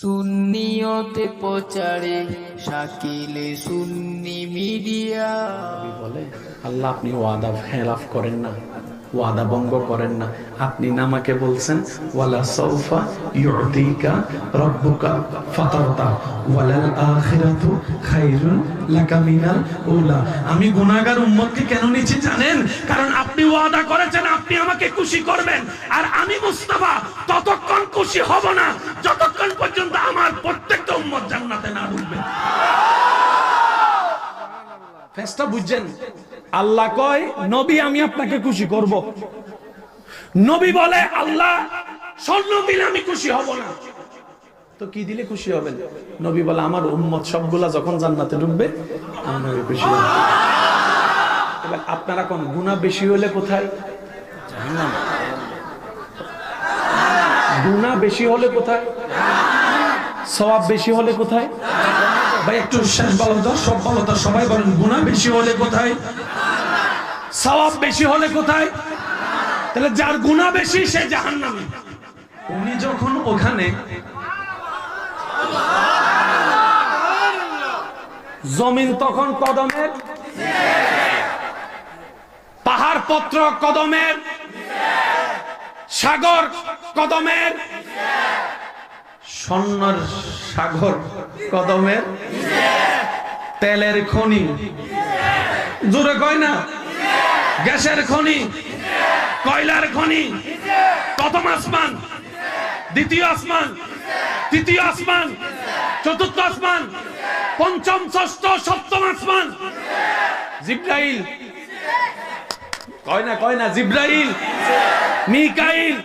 সুন্নিয়তে প্রচারে শাকিলে সুন্নি মিডিয়া। বলে আল্লাহ আপনি ওয়াদা খেলাফ করেন না। ওয়াদা ভঙ্গ করেন না। আপনি না আমাকে বলছেন, ওয়ালা ইউতিকা রব্বুকা ফাতারতা ওয়ালাল আখিরাতু লাকা মিনাল উলা। আমি গুনাহগার উম্মতকে কেন নিচ্ছি জানেন কারণ আপনি ওয়াদা করেছেন, আপনি আমাকে খুশি করবেন। আর আমি মুস্তাফা, ততক্ষণ খুশি হব না। যতক্ষণ পর্যন্ত আমার প্রত্যেকটা উম্মত জান্নাতে না ঢুকবে। বুঝছেন? আল্লাহ কয়, নবী, আমি আপনাকে খুশি করব। নবী বলে, আল্লাহ, স্বর্ণ দিলে আমি খুশি হব না। তো কি দিলে খুশি হবেন? নবী বলে, আমার উম্মত সবগুলা যখন জান্নাতে ঢুকবে এবার আপনারা কোন, গুনাহ বেশি হলে কোথায়? গুনাহ বেশি হলে কোথায়? সওয়াব বেশি হলে কোথায়? ভাই, একটু শেষ বলো তো, সব বলো তো, সবাই বলেন, গুনাহ বেশি হলে কোথায়? সওয়াব বেশি হলে কোথায়? তাহলে যার গুনাহ বেশি সে জাহান্নামী। উনি যখন ওখানে জমিন তখন কদমের পাহাড় পত্র কদমের সাগর কদমের স্বর্ণর সাগর কদমের তেলের খনি? জোরে কয় না? গ্যাসের খনি, কয়লার খনি প্রথম আসমান, দ্বিতীয় আসমান, তৃতীয় আসমান, চতুর্থ আসমান, পঞ্চম, ষষ্ঠ, সপ্তম আসমান। জিব্রাইল। কয় না কয় না, জিব্রাইল। মিকাইল।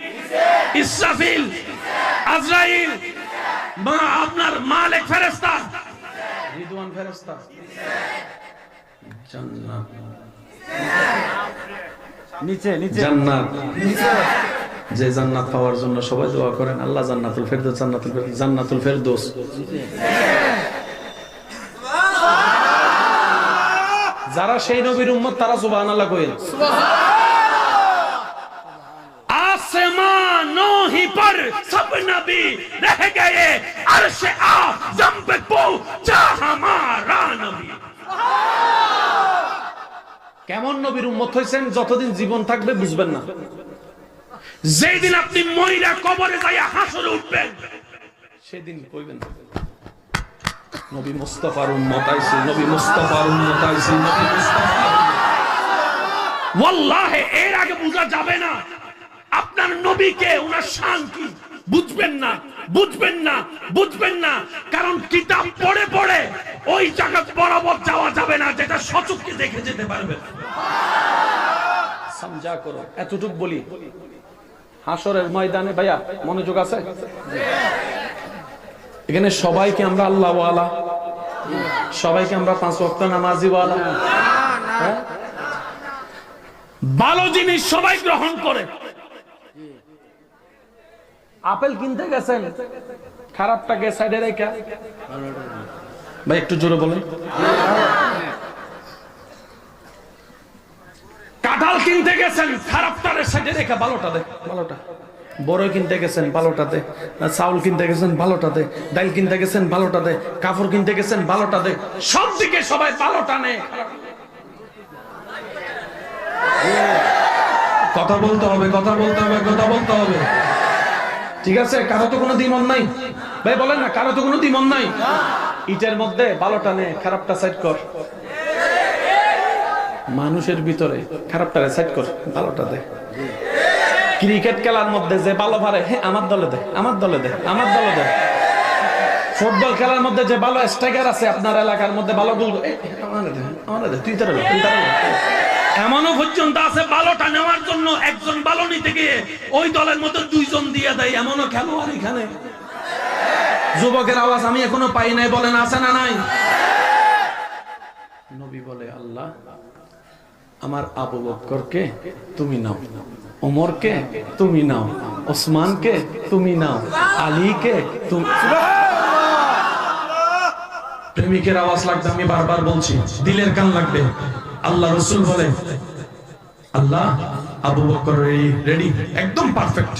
ইসরাফিল। আজরাইল। মা, আপনার মালিক ফেরেশতা। রিদওয়ান ফেরেশতা। জান্নাত। নিচে নিচে জান্নাত যে জান্নাত পাওয়ার জন্য সবাই দোয়া করেন আল্লাহ জান্নাতুল ফেরদৌস জান্নাতুল ফেরদৌস জান্নাতুল ফেরদৌস যারা সেই নবীর উম্মত তারা সুবহানাল্লাহ কইল आसमानों ही पर सब नबी रह गए अर्श आजम पे पहुंचा हमारा কেমন নবীর উম্মত হয়েছেন? যতদিন জীবন থাকবে বুঝবেন না। যেই দিন আপনি মহিলা কবরে যাইয়া হাসরে উঠবেন, সেদিন কইবেন, নবী মুস্তাফার উম্মত আইছি, নবী মুস্তাফার উম্মত আইছি, নবী মুস্তাফার ওয়াল্লাহে, এর আগে বোঝা যাবে না, আপনার নবীকে ওনার শান কি? বুঝবেন না বুঝবেন না বুঝবেন না। কারণ কিতাব পড়ে পড়ে ওই জায়গা বরাবর যাওয়া যাবে না, যেটা সচক্ষে দেখে যেতে পারবে করো, এতটুক বলি। হাসরের ময়দানে, ভাইয়া, মনোযোগ আছে? এখানে সবাইকে আমরা আল্লাহ সবাইকে আমরা পাঁচ ওয়াক্ত নামাজি ওয়ালা হ্যাঁ? ভালো জিনিস সবাই গ্রহণ করে। আপেল কিনতে গেছেন? খারাপটাকে সাইডে রেখা। ভাই, একটু জোরে বলেন। কাঁঠাল কিনতে গেছেন, খারাপটারে সাইডে রেখা ভালোটা দে। ভালোটা বড় কিনতে গেছেন ভালোটা দে। চাউল কিনতে গেছেন ভালোটা দে। ডাল কিনতে গেছেন ভালোটা দে। কাপড় কিনতে গেছেন ভালোটা দে। সব দিকে সবাই ভালোটা নেয় কথা বলতে হবে, কথা বলতে হবে, কথা বলতে হবে। ঠিক আছে, কারও তো কোনো দ্বিমত নাই। ভাই, বলেন না, কারও তো কোনো দ্বিমত নাই। ইটের মধ্যে ভালোটা নে, খারাপটা সাইড কর। মানুষের ভিতরে খারাপটা সাইড কর, ভালোটা দে। ক্রিকেট খেলার মধ্যে যে ভালো পারে হ্যাঁ আমার দলে দে, আমার দলে দে, আমার দলে দে। ফুটবল খেলার মধ্যে যে ভালো স্ট্রাইকার আছে আপনার এলাকার মধ্যে, ভালো গোল তুই তারা এমনও পর্যন্ত আছে বালোটা নেওয়ার জন্য একজন বালো নিতে গিয়ে ওই দলের মধ্যে দুইজন দিয়ে দেয় এমনও খেলোয়াড় এখানে। যুবকের আওয়াজ আমি এখনও পাই নাই, বলেন আছে না নাই? নবী বলে, আল্লাহ আমার আবু বক্করকে তুমি নাও, ওমরকে তুমি নাও, ওসমানকে তুমি নাও, আলীকে তুমি প্রেমিকের আওয়াজ লাগবে, আমি বারবার বলছি, দিলের কান লাগবে। আল্লাহ রসুল বলে, আল্লাহ আবু বকর রেডি, একদম পারফেক্ট।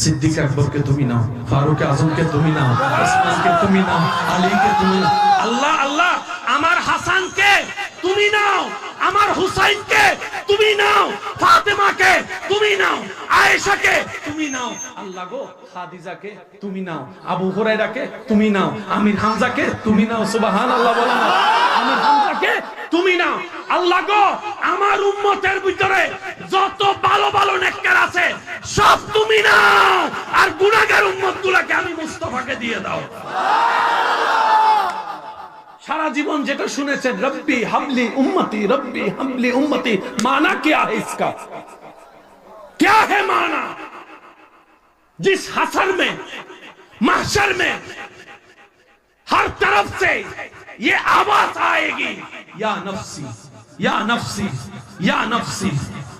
সিদ্দিক আকবরকে তুমি নাও, ফারুক আজমকে তুমি নাও, ওসমানকে তুমি নাও, আলীকে তুমি নাও। আল্লাহ আল্লাহ, আমার হাসানকে তুমি নাও। আমার হুসাইনকে তুমি নাও, ফাতেমাকে তুমি নাও, আয়েশাকে তুমি নাও। আল্লাহ গো, খাদিজাকে তুমি নাও, আবু হুরায়রাকে তুমি নাও, আমির হামজাকে তুমি নাও, সুবহানাল্লাহ বলো না আমির হামজাকে তুমি নাও। আল্লাহ গো, আমার উম্মতের ভিতরে যত ভালো ভালো নেককার আছে, সব তুমি নাও। আর গুনাহগার উম্মত গুলাকে আমি মুস্তাফাকে দিয়ে দাও। সারা জীবন যেটা শুনেছেন রব্বি হাবলি উম্মতি রব্বি হাবলি উম্মতি माना क्या है इसका क्या है माना जिस हसर में महशर में हर तरफ से ये आवाज आएगी या नफसी या नफसी या नफसी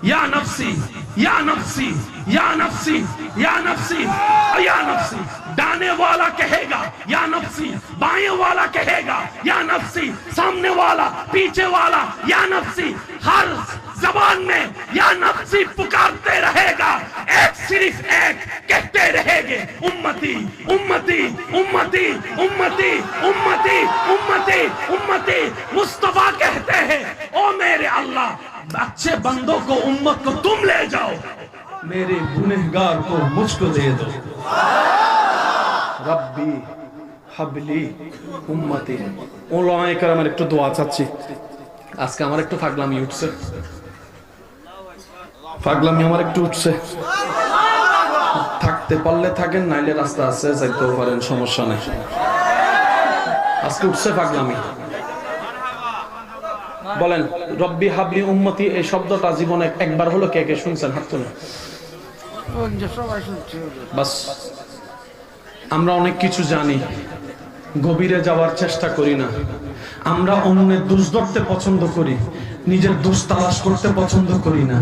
या नफसी या नफसी या नफसी या नफसी या नफसी दाने वाला कहेगा, या नफसी। बाएँ वाला कहेगा, या नफसी। सामने वाला, पीछे वाला, या नफसी। हर जबान में या नफसी पुकारते रहेगा। एक सिर्फ़ एक कहते रहेंगे, उम्मती उम्मती उम्मती उम्मती उम्मती उम्मती उम्मती। मुस्तफ़ा कहते हैं, ओ मेरे अल्लाह, अच्छे बंदों को, उम्मत को तुम ले जाओ। मेरे गुनहगार को मुझको दे दो। রব্বি হাবলি উম্মতি। ওলামায়ে কেরামের একটু দোয়া চাচ্ছি। আজকে আমার একটু ফাগলামি উঠছে। ফাগলামি আমার একটু উঠছে। থাকতে পারলে থাকেন নাইলে রাস্তা আছে যাইতেও পারেন সমস্যা নেই। আজকে উঠছে ফাগলামি। বলেন রব্বি হাবলি উম্মতি এই শব্দটা জীবনে একবার হলো কে কে শুনছেন? হাত তুলে। বাস। আমরা অনেক কিছু জানি, গভীরে যাওয়ার চেষ্টা করি না। আমরা অন্যের দোষ ধরতে পছন্দ করি, নিজের দোষ তালাশ করতে পছন্দ করি না।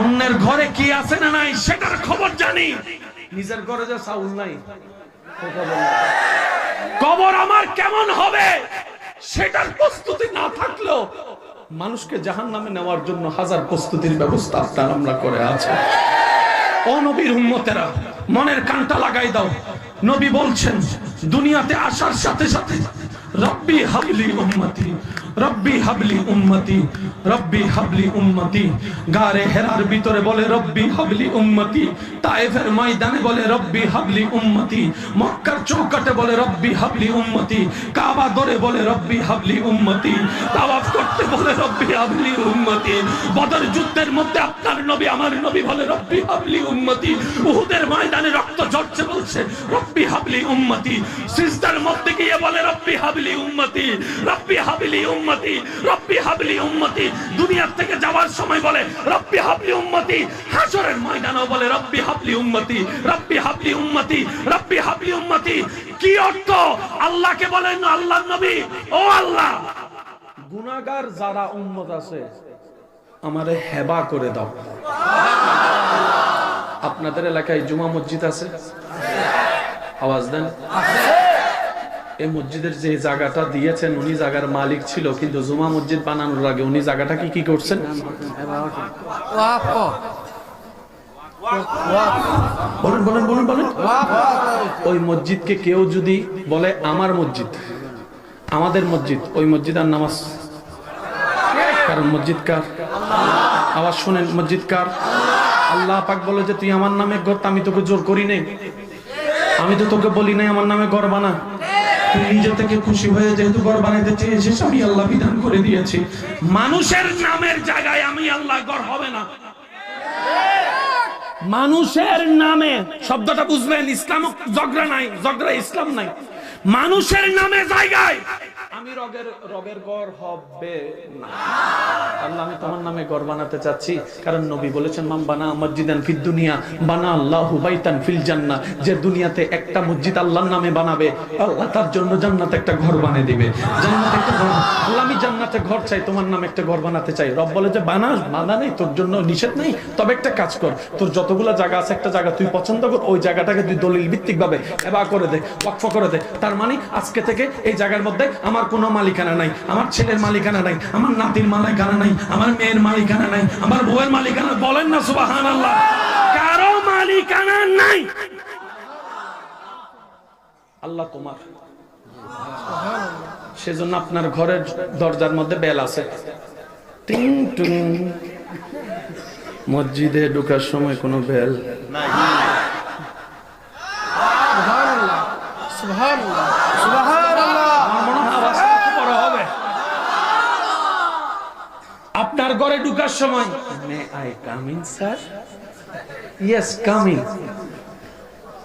অন্যের ঘরে কি আছে না নাই, সেটার খবর জানি। নিজের ঘরে যে চাউল নাই কবর আমার কেমন হবে, সেটার প্রস্তুতি না থাকলেও মানুষকে জাহান নামে নেওয়ার জন্য হাজার প্রস্তুতির ব্যবস্থা আপনার আমরা করে আছে। ও নবীর উম্মতেরা মনের কানটা লাগাই দাও। নবী বলছেন দুনিয়াতে আসার সাথে সাথে রব্বি হাবলি উম্মতি রব্বি হাবলি উম্মতি রব্বি হাবলি উম্মতি গারে হেরার ভিতরে বলে রব্বি হাবলি উম্মতি তায়েফের ময়দানে বলে রব্বি হাবলি উম্মতি মক্কার চৌকাটে বলে রব্বি হাবলি উম্মতি কাবা ধরে বলে রব্বি হাবলি উম্মতি তাওয়াফ করতে বলে রব্বি হাবলি উম্মতি বদর যুদ্ধের মধ্যে আপনার নবী আমার নবী বলে রব্বি হাবলি উম্মতি উহুদের ময়দানে রক্ত ঝরছে বলছে রব্বি হাবলি উম্মতি সিজদার মধ্যে গিয়ে বলে রব্বি হাবলি উম্মতি, রব্বি হাবলি উম্মতি, রব্বি হাবলি উম্মতি। দুনিয়ার থেকে যাওয়ার সময় বলে, রব্বি হাবলি উম্মতি। হাসরের ময়দানেও বলে, রব্বি হাবলি উম্মতি, রব্বি হাবলি উম্মতি, রব্বি হাবলি উম্মতি। কি অর্থ? আল্লাহকে বলেন আল্লাহ নবী, ও আল্লাহ। গুনাহগার যারা উম্মত আছে, আমারে হেবা করে দাও। আপনাদের এলাকায় জুমা মসজিদ আছে? আওয়াজ দেন। এই মসজিদের যে জায়গাটা দিয়েছেন, উনি জায়গার মালিক ছিল, কিন্তু জুমা মসজিদ বানানোর আগে উনি জায়গাটা কি কি করছেন? বলেন বলেন বলেন বলেন। ওই মসজিদকে কেউ যদি বলে, আমার মসজিদ, আমাদের মসজিদ ওই মসজিদ আর নামাজ কারণ মসজিদ কার? আবার শুনেন, মসজিদ কার? আল্লাহ পাক বলে যে, তুই আমার নামে ঘর আমি তোকে জোর করি নাই। আমি তো তোকে বলি নাই, আমার নামে ঘর বানা। নিজে থেকে খুশি হয়ে যেহেতু ঘর বানাইতে চেয়েছিস আমি আল্লাহ বিধান করে দিয়েছি। মানুষের নামের জায়গায় আমি আল্লাহ ঘর হবে না। মানুষের নামে শব্দটা বুঝবেন, ইসলাম জগড়া নাই জগড়া ইসলাম নাই। মানুষের নামে জায়গায়। আমি রগের রগের গড় হবে না। আল্লাহ, আমি তোমার নামে গড় বানাতে চাচ্ছি। কারণ নবী বলেছেন মাম বানা মসজিদান ফিদ দুনিয়া, বানা আল্লাহু বাইতান ফিল জান্নাহ। যে দুনিয়াতে একটা মসজিদ আল্লাহর নামে বানাবে, আল্লাহ তার জন্য জান্নাতে একটা ঘর বানিয়ে দিবে। জান্নাতে একটা ঘর, আল্লাহ, আমি জান্নাতে ঘর চাই, তোমার নামে একটা ঘর বানাতে চাই। রব বলে যে বানা বানা নেই, তোর জন্য নিষেধ নেই, তবে একটা কাজ কর। তোর যতগুলো জায়গা আছে, একটা জায়গা তুই পছন্দ কর, ওই জায়গাটাকে তুই দলিল ভিত্তিক ভাবে এবার করে দে, ওয়াকফ করে দে। তার মানে আজকে থেকে এই জায়গার মধ্যে আমার কোনো মালিকানা নাই, আমার ছেলের মালিকানা নাই, আমার নাতির মালিকানা নাই, আমার মেয়ের মালিকানা নাই, আমার বউয়ের মালিকানা বলেন না সুবাহান আল্লাহ কারও মালিকানা নাই। আল্লাহ তোমার। সেজন্য আপনার ঘরের দরজার মধ্যে বেল আছে। মসজিদে ঢোকার সময় কোনো বেল আমার মনে হয় আওয়াজটা একটু বড় হবে। আপনার ঘরে ঢুকার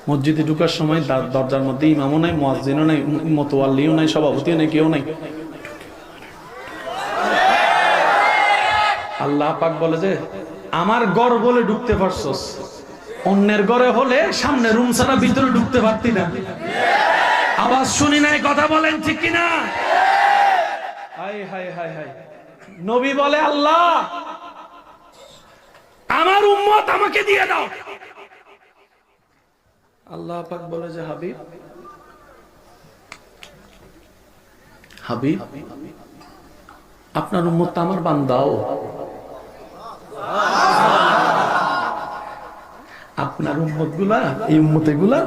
মসজিদে ঢুকার সময় দরজার মধ্যে ইমামও নাই, মুয়াজ্জিনও নাই মতোয়াল্লিও নাই, সভাপতিও নাই, কেউ নাই। আল্লাহ পাক বলে যে, আমার ঘর বলে ঢুকতে পারছস, অন্যের ঘরে হলে সামনে রুম ছাড়া ভিতরে ঢুকতে পারতি না। আওয়াজ শুনি নাই, কথা বলেন ঠিক কিনা? হাই হাই হাই হাই নবী বলে আল্লাহ, আমার উম্মত আমাকে দিয়ে দাও। আল্লাহ পাক বলে যে, হাবিব হাবিব, আপনার উম্মত আমার বান্দাও। আপনার উম্মতগুলা এই উম্মতে গুলা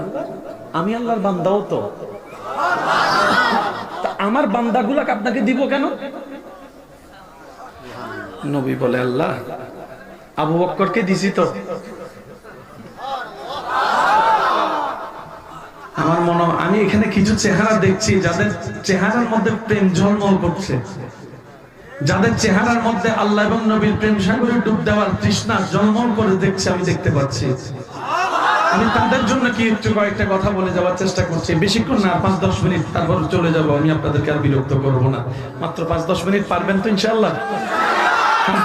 আমি আল্লাহর বান্দাও তো আমার বান্দাগুলাকে আপনাকে দিব কেন? নবী বলে আল্লাহ, আবু বক্করকে দিছি তো। আমার মনে আমি এখানে কিছু চেহারা দেখছি যাদের চেহারার মধ্যে প্রেম ঝলমল করছে। যাদের চেহারার মধ্যে আল্লাহ এবং নবীর প্রেম সাগরে ডুব দেওয়ার তৃষ্ণা জলমল করে দেখছে, আমি দেখতে পাচ্ছি। আমি তাদের জন্য কি একটু কয়েকটা কথা বলে যাওয়ার চেষ্টা করছি। বেশিক্ষণ না, পাঁচ দশ মিনিট, তারপর চলে যাব। আমি আপনাদেরকে আর বিরক্ত করব না। মাত্র পাঁচ দশ মিনিট পারবেন তো ইনশাল্লাহ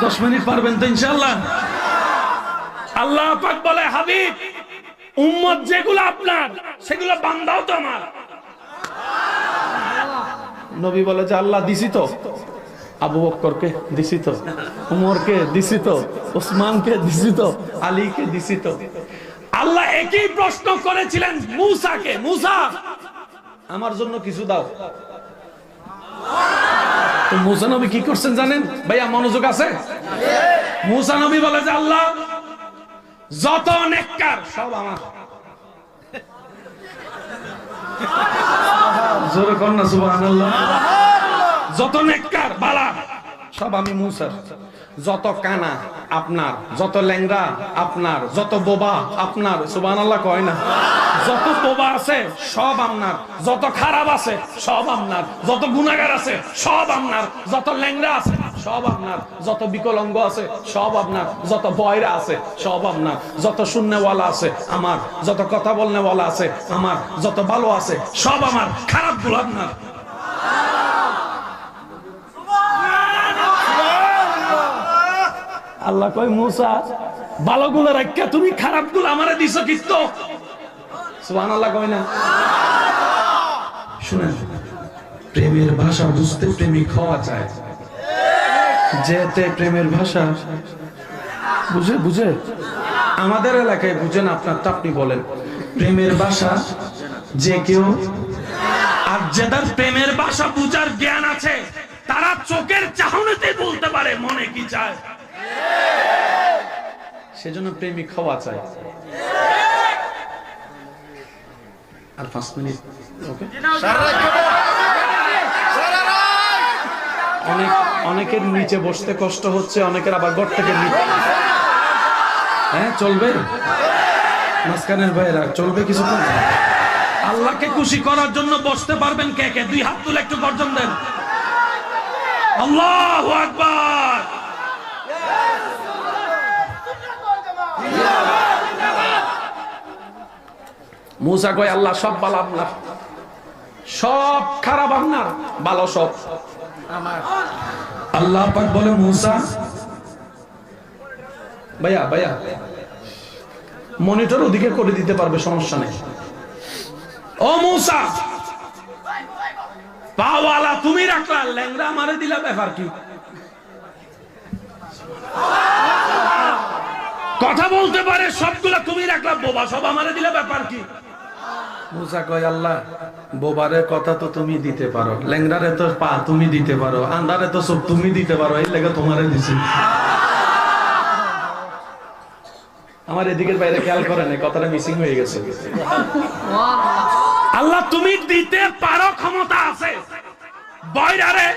দশ মিনিট পারবেন তো ইনশাল্লাহ আল্লাহ পাক বলে হাবিব উম্মত যেগুলো আপনার সেগুলো বান্দাও তো আমার। নবী বলে যে আল্লাহ দিছি তো। আবু বক্করকে দিছি তো। উমরকে দিছি তো। ওসমানকে দিছি তো। আলীকে দিছি তো। আল্লাহ একই প্রশ্ন করেছিলেন মুসাকে। মুসা আমার জন্য কিছু দাও। তো মুসা নবী কি করছেন জানেন? ভাইয়া, মনোযোগ আছে? মুসা নবী বলে যে, আল্লাহ, যত নেককার, সব আমার। জোরে কন্যা সুবহানাল্লাহ। যত নেককার, বালা, সব আমি মুসার। যত কানা আপনার, যত ল্যাংরা আপনার, যত বোবা আপনার, সুবহানাল্লাহ কয় না? যত বোবা আছে, সব আপনার। যত খারাপ আছে, সব আপনার। যত গুনাহগার আছে, সব আপনার। যত ল্যাংরা আছে, সব আপনার। যত বিকলাঙ্গ আছে, সব আপনার। যত বয়রা আছে, সব আপনার। যত শূন্যওয়ালা আছে, আমার। যত কথা বলনেওয়ালা আছে, আমার। যত ভালো আছে, সব আমার। খারাপগুলো আপনার। আল্লাহ কয়, মুসা ভালোগুলো রাখা তুমি খারাপগুলো আমারে দিছো কিন্তু সুবহানাল্লাহ কয় না। শুনেন, প্রেমের ভাষা বুঝতে প্রেমিক হওয়া চায় যেতে প্রেমের ভাষা, বুঝে বুঝে। আমাদের এলাকায় বুঝেন আপনার তো আপনি বলেন, প্রেমের ভাষা যে কেউ, আর যাদের প্রেমের ভাষা বুঝার জ্ঞান আছে, তারা চোখের চাহনিতে বলতে পারে, মনে কি চায়? সেজন্য প্রেমিক হওয়া চাই। আর পাঁচ মিনিট, ওকে? অনেক, অনেকের নিচে বসতে কষ্ট হচ্ছে, অনেকের আবার ঘর থেকে হ্যাঁ চলবে? মাঝখানের ভাইরা চলবে কিছুক্ষণ? আল্লাহকে খুশি করার জন্য বসতে পারবেন কে কে? দুই হাত তুলে একটু গর্জন দেন। আল্লাহ আকবার! মুসা কয় আল্লাহ সব ভালো আপনার। সব খারাপ আপনার। ভালো সব। আল্লাহ পাক বলে মুসা ভাইয়া ভাইয়া মনিটর ওদিকে করে দিতে পারবে সমস্যা নেই। ও মুসা পাওয়ালা তুমি রাখলা ল্যাংরা মারে দিলা ব্যাপার কি? কথা বলতে পারে সবগুলা তুমি রাখলা বোবা সব আমারে দিলে ব্যাপার কি? মুসা কয় আল্লাহ বোবারে কথা তো তুমি দিতে পারো ল্যাংরারে তো পা তুমি দিতে পারো আন্দারে তো সব তুমি দিতে পারো এই লেগে তোমারে দিছি। আমার এদিকের বাইরে খেয়াল করেন এই কথাটা মিসিং হয়ে গেছে। আল্লাহ তুমি দিতে পারো ক্ষমতা আছে। বয়রারে।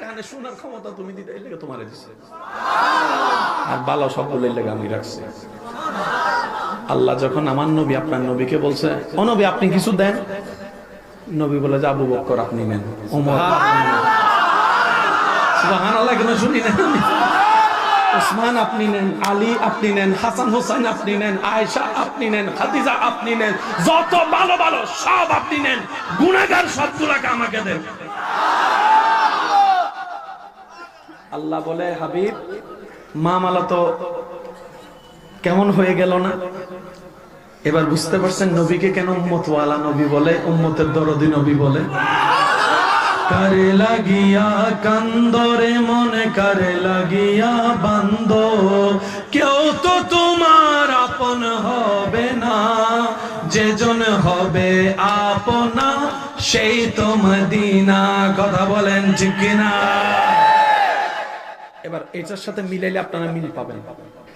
কানে শোনার ক্ষমতা তুমি দিতে এই লেগে তোমারে দিছে। আর ভালো সবগুলো এই লেগে আমি রাখছি। আল্লাহ যখন আমার নবী, আপনার নবীকে বলছে, ও নবী, আপনি কিছু দেন? নবী বলে, যে আবু বক্কর, আপনি নেন। শুনি আপনি নেন, আলী, আপনি নেন, হাসান আপনি নেন, আয়েশা, আপনি নেন, খাদিজা, আপনি নেন, যত ভালো ভালো আপনি নেন। দেন। আল্লাহ বলে, হাবিব মা মালা তো কেমন হয়ে গেল না? এবার বুঝতে পারছেন নবীকে কেন উম্মতওয়ালা নবী বলে, উম্মতের দরদি নবী বলে? কারে লাগিয়া কান্দরে মনে, কারে লাগিয়া বান্দ। কেউ তো তোমার আপন হবে না, যেজন হবে আপনা, সেই তো মদিনা। কথা বলেন ঠিক কিনা? এবার এটার সাথে মিলাইলে আপনারা মিল পাবেন।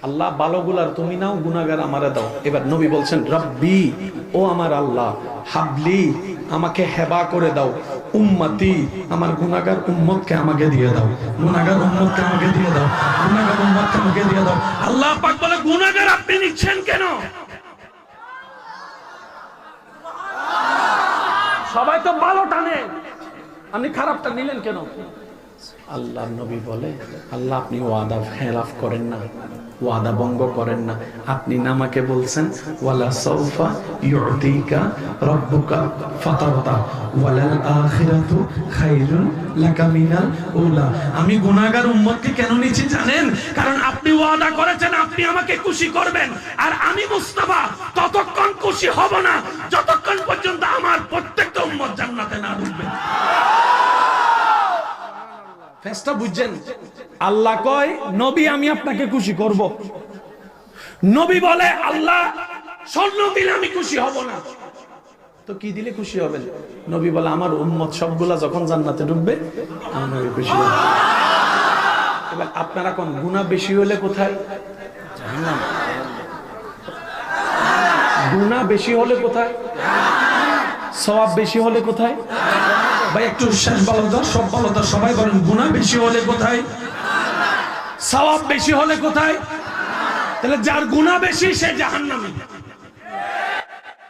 আল্লাহ ভালোগুলার তুমি নাও গুনাগার আমারে দাও। এবার নবী বলছেন, রব্বি, ও আমার আল্লাহ, হাবলি, আমাকে হেবা করে দাও। উম্মতি, আমার গুনাগার উম্মতকে আমাকে দিয়ে দাও। গুনাগার উম্মতকে আমাকে দিয়ে দাও। গুনাগার উম্মতকে আমাকে দিয়ে দাও। আল্লাহ পাক বলে গুনাগার আপনি নিচ্ছেন কেন? সবাই তো ভালো টানে। আপনি খারাপটা নিলেন কেন? আল্লাহ নবী বলে, আল্লাহ আপনি ওয়াদা খেলাফ করেন না। ওয়াদা ভঙ্গ করেন না। আপনি নামাকে বলছেন, ওয়ালা সৌফা ইউতিকা রব্বুকা ফাতাওতা ওয়ালাল আখিরাতু খাইরুন লাকা মিনাল উলা। আমি গুনাহগার উম্মতকে কেন নিচ্ছি জানেন? কারণ আপনি ওয়াদা করেছেন, আপনি আমাকে খুশি করবেন। আর আমি মুস্তাফা, ততক্ষণ খুশি হব না, যতক্ষণ পর্যন্ত আমার প্রত্যেকটা উম্মত জান্নাতে না ঢুকবে। ফেসটা বুঝছেন? আল্লাহ কয়, নবী, আমি আপনাকে খুশি করব। নবী বলে, আল্লাহ, স্বর্ণ দিলে আমি খুশি হব না। তো কি দিলে খুশি হবেন? নবী বলে, আমার উম্মত সবগুলা যখন জান্নাতে ঢুকবে, আমি খুশি হব। এবার আপনারা কোন গুণা বেশি হলে কোথায়? গুণা বেশি হলে কোথায়? সওয়াব বেশি হলে কোথায়? ভাই, একটু শেষ বলো তো সব বলো তো সবাই বলেন গুণা বেশি হলে কোথায়? সওয়াব বেশি হলে কোথায়? তাহলে যার গুণা বেশি, সে জাহান্নামী